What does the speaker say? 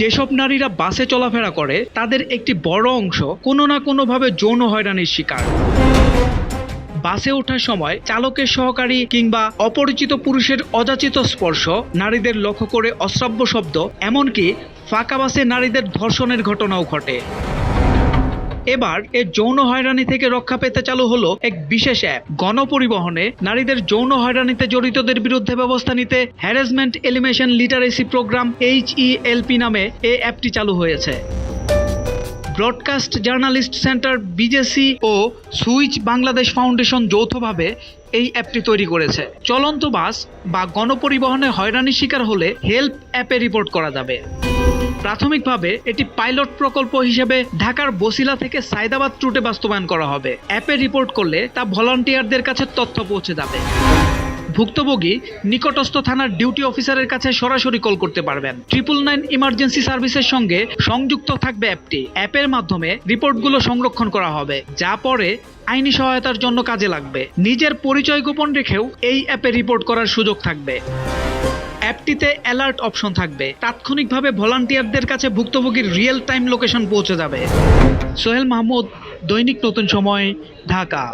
যেসব নারীরা বাসে চলাফেরা করে, তাদের একটি বড় অংশ কোনো না কোনোভাবে যৌন হয়রানির শিকার। বাসে ওঠার সময় চালকের সহকারী কিংবা অপরিচিত পুরুষের অযাচিত স্পর্শ নারীদের লক্ষ্য করে অশ্রাব্য শব্দ, এমনকি ফাঁকা বাসে নারীদের ধর্ষণের ঘটনাও ঘটে। এবার এ যৌন হয়রানি থেকে রক্ষা পেতে চালু হলো এক বিশেষ অ্যাপ। গণপরিবহনে নারীদের যৌন হয়রানিতে জড়িতদের বিরুদ্ধে ব্যবস্থা নিতে harassment elimination literacy program H LP নামে এ অ্যাপটি চালু হয়েছে। ব্রডকাস্ট জার্নালিস্ট সেন্টার বিজেসি ও সুইচ বাংলাদেশ ফাউন্ডেশন যৌথভাবে এই অ্যাপটি তৈরি করেছে। চলন্ত বাস বা গণপরিবহনে হয়রানির শিকার হলে হেল্প অ্যাপে রিপোর্ট করা যাবে। প্রাথমিকভাবে এটি পাইলট প্রকল্প হিসেবে ঢাকার বসিলা থেকে সায়দাবাদ রুটে বাস্তবায়ন করা হবে। অ্যাপে রিপোর্ট করলে তা ভলান্টিয়ারদের কাছে তথ্য পৌঁছে যাবে। ভুক্তভোগী নিকটস্থ থানার ডিউটি অফিসারের কাছে সরাসরি কল করতে পারবেন। ট্রিপল নাইন ইমার্জেন্সি সার্ভিসের সঙ্গে সংযুক্ত থাকবে অ্যাপটি। অ্যাপের মাধ্যমে রিপোর্টগুলো সংরক্ষণ করা হবে, যা পরে আইনি সহায়তার জন্য কাজে লাগবে। নিজের পরিচয় গোপন রেখেও এই অ্যাপে রিপোর্ট করার সুযোগ থাকবে। অ্যাপটিতে অ্যালার্ট অপশন থাকবে। তাৎক্ষণিকভাবে ভলান্টিয়ারদের কাছে ভুক্তভোগীর রিয়েল টাইম লোকেশন পৌঁছে যাবে। সোহেল মাহমুদ, দৈনিক নতুন সময়, ঢাকা।